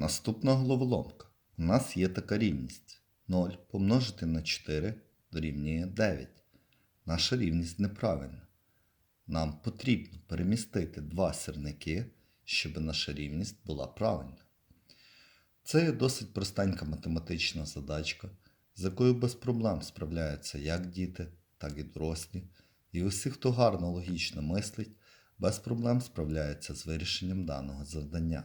Наступна головоломка. У нас є така рівність. 0 помножити на 4 дорівнює 9. Наша рівність неправильна. Нам потрібно перемістити два сірники, щоб наша рівність була правильна. Це є досить простенька математична задачка, з якою без проблем справляються як діти, так і дорослі. І усі, хто гарно логічно мислить, без проблем справляються з вирішенням даного завдання.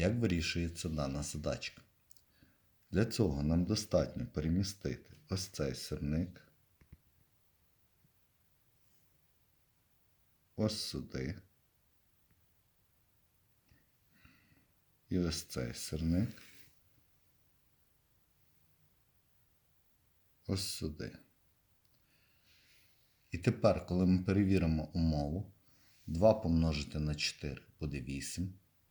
Як вирішується дана задачка? Для цього нам достатньо перемістити ось цей сирник ось сюди. І ось цей сирник ось сюди. І тепер, коли ми перевіримо умову, 2 помножити на 4 буде 8.